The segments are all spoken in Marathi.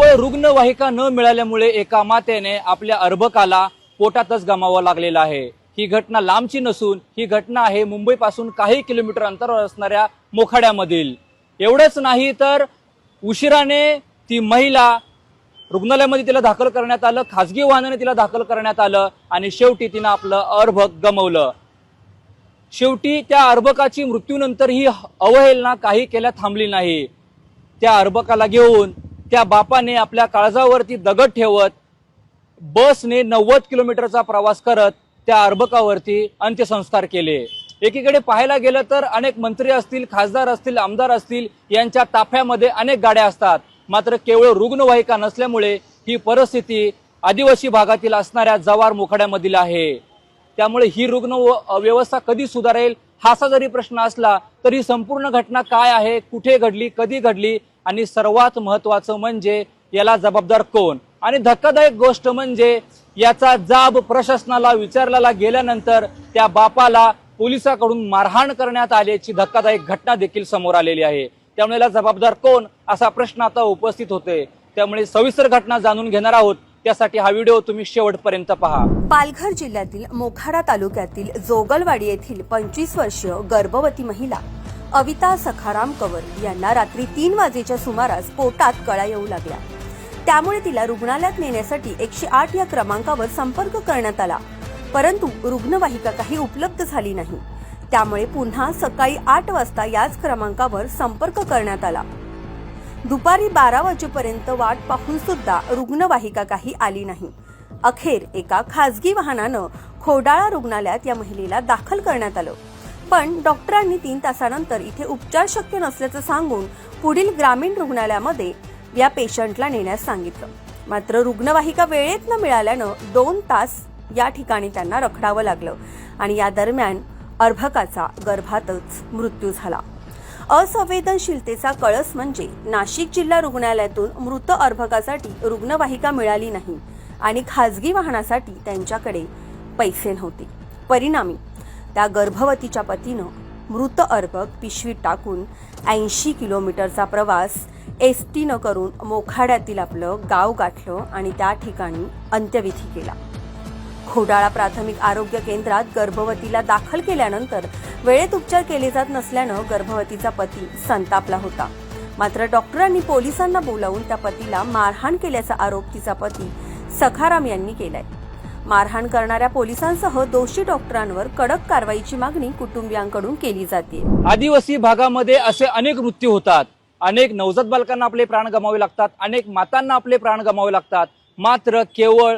केवळ रुग्णवाहिका न मिळाल्यामुळे एका मातेने आपल्या अर्भकाला पोटातच गमावं लागलेलं आहे. ही घटना लांबची नसून ही घटना आहे मुंबईपासून काही किलोमीटर अंतरावर असणाऱ्या मोखाड्यामधील. एवढंच नाही तर उशिराने ती महिला रुग्णालयामध्ये तिला दाखल करण्यात आलं खासगी वाहनाने तिला दाखल करण्यात आलं आणि शेवटी तिनं आपलं अर्भक गमवलं. शेवटी त्या अर्भकाची मृत्यूनंतर ही अवहेलना काही केल्या थांबली नाही. त्या अर्भकाला घेऊन त्या बापाने आपल्या काळजावरती दगड ठेवत बसने नव्वद किलोमीटरचा प्रवास करत त्या अर्भकावरती अंत्यसंस्कार केले. एकीकडे पाहायला गेलं तर अनेक मंत्री असतील खासदार असतील आमदार असतील यांच्या ताफ्यामध्ये अनेक गाड्या असतात. मात्र केवळ रुग्णवाहिका नसल्यामुळे ही परिस्थिती आदिवासी भागातील असणाऱ्या जवार मोखड्यामधील आहे. त्यामुळे ही रुग्ण व- व्यवस्था कधी सुधारेल हा असा जरी प्रश्न असला तरी संपूर्ण घटना काय आहे कुठे घडली कधी घडली आणि सर्वात महत्वाचं म्हणजे याला जबाबदार कोण? आणि धक्कादायक गोष्ट म्हणजे याचा जाब प्रशासनाला विचारलेला गेल्यानंतर त्या बापाला पोलिसाकडून मारहाण करण्यात आल्याची धक्कादायक घटना देखील समोर आलेली आहे. त्यामुळे याला जबाबदार कोण? असा प्रश्न आता उपस्थित होते त्यामुळे सविस्तर घटना जाणून घेणार आहोत. त्यासाठी हा व्हिडिओ तुम्ही शेवटपर्यंत पहा. पालघर जिल्ह्यातील मोखाडा तालुक्यातील जोगलवाडी येथील पंचवीस वर्षीय गर्भवती महिला अविता सखाराम कवर यांना रात्री तीन वाजेच्या सुमारास पोटात कळा येऊ लागल्या त्यामुळे तिला रुग्णालयात नेण्यासाठी एकशे आठ या क्रमांकावर संपर्क करण्यात आला. परंतु रुग्णवाहिका काही उपलब्ध झाली नाही. त्यामुळे पुन्हा सकाळी आठ वाजता याच क्रमांकावर संपर्क करण्यात आला. दुपारी बारा वाजेपर्यंत वाट पाहून सुद्धा रुग्णवाहिका काही आली नाही. अखेर एका खासगी वाहनानं खोडाळा रुग्णालयात या महिलेला दाखल करण्यात आलं. पण डॉक्टरांनी तीन तासानंतर इथे उपचार शक्य नसल्याचं सांगून पुढील ग्रामीण रुग्णालयामध्ये या पेशंटला नेण्यास सांगितलं. मात्र रुग्णवाहिका वेळेत न मिळाल्यानं दोन तास या ठिकाणी त्यांना रखडावं लागलं आणि या दरम्यान अर्भकाचा गर्भातच मृत्यू झाला. असंवेदनशीलतेचा कळस म्हणजे नाशिक जिल्हा रुग्णालयातून मृत अर्भकासाठी रुग्णवाहिका मिळाली नाही आणि खासगी वाहनासाठी त्यांच्याकडे पैसे नव्हते. परिणामी त्या गर्भवतीच्या पतीनं मृत अर्भक पिशवीत टाकून ऐंशी किलोमीटरचा प्रवास एस टीनं करून मोखाड्यातील आपलं गाव गाठलं आणि त्या ठिकाणी अंत्यविधी केला. खोडाळा प्राथमिक आरोग्य केंद्रात गर्भवतीला दाखल केल्यानंतर वेळेत उपचार केले जात नसल्यानं गर्भवतीचा पती संतापला होता. मात्र डॉक्टरांनी पोलिसांना बोलावून त्या पतीला मारहाण केल्याचा आरोप तिचा पती सखाराम यांनी केलाय. मारहाण करणाऱ्या पोलिसांसह दोषी डॉक्टरांवर कडक कारवाईची मागणी कुटुंबियांकडून केली जाते. आदिवासी भागामध्ये असे अनेक मृत्यू होतात. अनेक नवजात बालकांना आपले प्राण गमावे लागतात. अनेक मातांना आपले प्राण गमावे लागतात. मात्र केवळ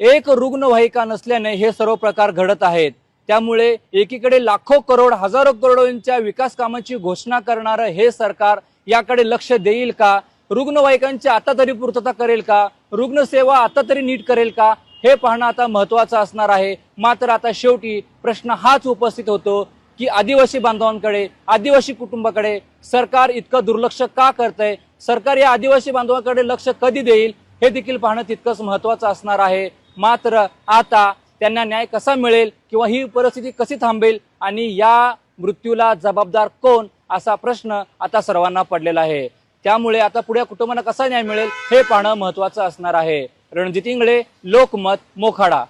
एक रुग्णवाहिका नसल्याने हे सर्व प्रकार घडत आहेत. त्यामुळे एकीकडे लाखो करोड हजारो करोडोंच्या विकास कामाची घोषणा करणारं हे सरकार याकडे लक्ष देईल का? रुग्णवाहिकांची आता तरी पूर्तता करेल का? रुग्णसेवा आता तरी नीट करेल का? हे पाहणं आता महत्वाचं असणार आहे. मात्र आता शेवटी प्रश्न हाच उपस्थित होतो की आदिवासी बांधवांकडे आदिवासी कुटुंबाकडे सरकार इतकं दुर्लक्ष का करतंय? सरकार या आदिवासी बांधवांकडे लक्ष कधी देईल? हे देखील पाहणं तितकंच महत्वाचं असणार आहे. मात्र आता त्यांना न्याय कसा मिळेल किंवा ही परिस्थिती कशी थांबेल आणि या मृत्यूला जबाबदार कोण असा प्रश्न आता सर्वांना पडलेला आहे. त्यामुळे आता पुढे कुटुंबांना कसा न्याय मिळेल हे पाहणं महत्वाचं असणार आहे. રણજીત ઇંગળે લોકમત મોખાડા.